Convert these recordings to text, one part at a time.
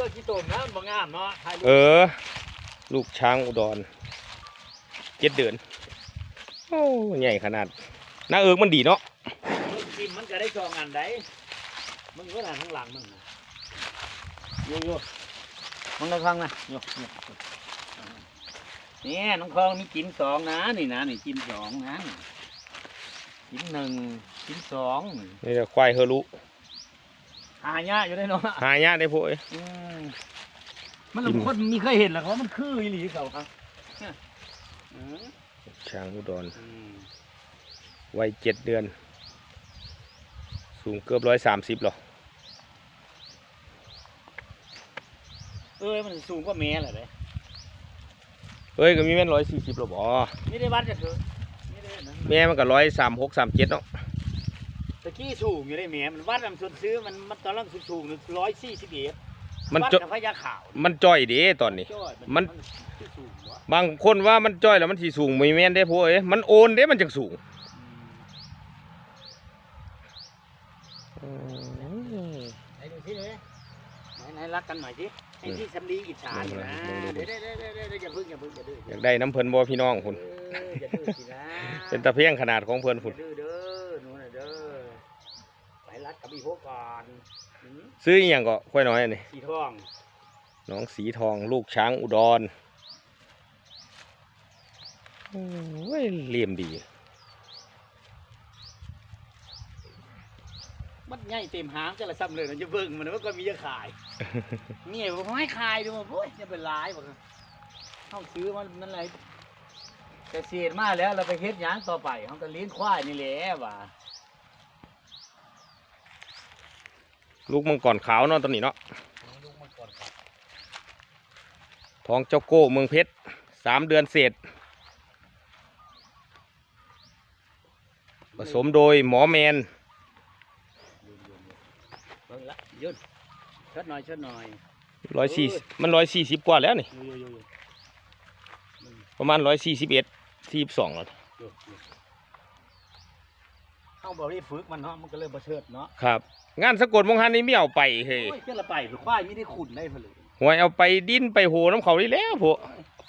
ตัวกี่ตุ่มนะมันบ่งามเนาะถ่ายรูปเออ ลูกช้างอุดรเจ็ดเดือนโอ้ใหญ่ขนาดหน้าเอิกมันดีเนาะมึงกินมันก็ได้จองอันใดมึงก็น่ะข้างหลังมึงน่ะโยโย่มึงระวังนะโยโย่นี่น้องคลองมีกินสองนะนี่นะนี่กินสองนะนี่กินหนึ่งกินสองนี่จะควายเฮอรุ หายากอยู่ได้เนาะหายากได้พวกเอ้ยอืมมันหลายคนมีเคยเห็นหรอกว่ามันคืออีหลีเขาครับเนี่ยอืมช้างอุดรอืมวัยเจ็ดเดือน สูงเกือบร้อยสามสิบหรอเอ้ยมันสูงกว่าแม่แหละเลยเฮ้ยก็มีแม่นร้อยสี่สิบหรอบ่ไม่ได้วัดจะเถอะไม่ได้นะแม่มันก็ร้อยสามหกสามเจ็ดเนาะ ตะกี้สูงอยู่ได้แม่มันวัดลำส่วนซื้อมันมันตอนแรกสูงร้อยสี่สิบเอ็ดมันวัดจกับพญาขาวมันจ้อยเด้ตอนนี้ จ้อยมันคือสูงวะบางคนว่ามันจ้อยแล้วมันสีสูงไม่แม่นได้พวกเอ้ยมันโอนเด้มันจังสูงอืมไหนดูสิเลยไหนไหนรักกันหน่อยสิให้พี่สำลีอิจฉาอยู่นะเดี๋ยวเดี๋ยวเดี๋ยวเดี๋ยวเดี๋ยวอย่าพึ่งอย่าพึ่งอย่าดื้ออย่อากได้น้ำเพิ่นบ่พี่น้องคุณเอออย่าดื้อสินะเป็นตะเพียงขนาดของเพิ่นคุคุณณเด้อเด้อหนูน่ะเด้อไปรัดกับอีโก่อนหืมซื้ออหย่างก็ค่อยน้อยนี่สีทองน้องสีทองลูกช้างอุดรโอ้ยเหลี่ยมดี มันใหญ่เต็มหางจะละซ้ำเลยนะจะเบิ่งมันว่าก็มีจะขาย เนี่ผมให้ขายดูว่าโอ้ยจะเป็นร้ายบอกเข้าซื้อมันมันอะไรแต่เสียดมากแล้วเราไปเฮ็ดหยางต่อไปเขาก็เลี้ยงควายนี่แหละว่ะ ลูกมังกรขาวเนาะตอนนี้เนาะลูกมันก่อนครับทองเจ้าโก้เมืองเพชรสามเดือนเศษ ผสมโดยหมอแมนยืนยืนยืนเบิ่งละยืนเชิดหน่อยเชิดหน่อยร้อยสี่มันร้อยสี่สิบกว่าแล้วนี่ยืนยืนยืนยืนประมาณร้อยสี่สิบเอ็ดสี่สองแล้วยืนยืนเข้าบ่ได้ฝึกมันเนาะมันก็เลยบ่เชิดเนาะครับ งานสะกดมงหันนี่ไม่เอาไปเฮ้ยโอ้ยเจ้าละไปคือควายไม่ได้ขุนได้ผลึกหวยเอาไปดิ้นไปโหน้ำเขาได้แล้วพวก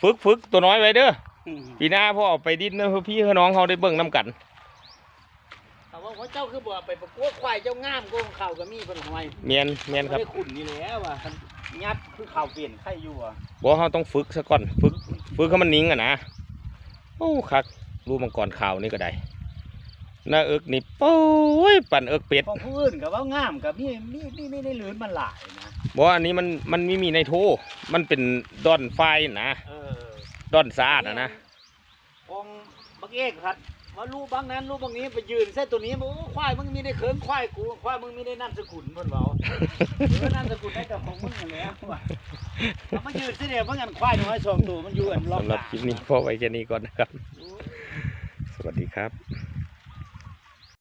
ฝึกฝึกตัวน้อยไว้เด้อปีหน้าพ่อเอาไปดิ้นนะเพื่อพี่เพื่อน้องเขาได้เบิ่งน้ำกันแต่ว่าหัวเจ้าคือบ่ไปประกวดควายเจ้างามโกงเข่าก็มีเพิ่นหอยเมียนเมียนครับได้ขุนนี่แหล้วว่ะคันยัดคือเข่าเปลี่ยนไข่อยู่อะบอกเขาต้องฝึกซะก่อนฝึกฝึกให้มันนิ่งอะนะโอ้คักรูมังกรขาวนี่ก็ได้ หน้าเอิกนี่โอ้ยปั่นเอิกเป็ดของผู้อื่นก็ว่างามกับมีมีมีมีในหลืนมันหลายนะบอกว่าอันนี้มันมันไม่มีในโทมันเป็นดอนไฟนะเออดอนสะอาดอะนะของบักเอกครับว่าลูกบางนั้นลูกบางนี้ไปยืนเส้นตัวนี้บอกโอ้ควายมึงมีได้เขิงควายกูควายมึงมีได้นามสกุลเพิ่นเว้าเออนามสกุลได้กับของมึงนั่นแหล้วว่ะเอามายืนเสียเดียวเพราะงั้นควายน้อยสองตัวมันอยู่อันรอบสำหรับกลางคลิปนี้พอไว้แค่นี้ก่อนนะครับ สวัสดีครับ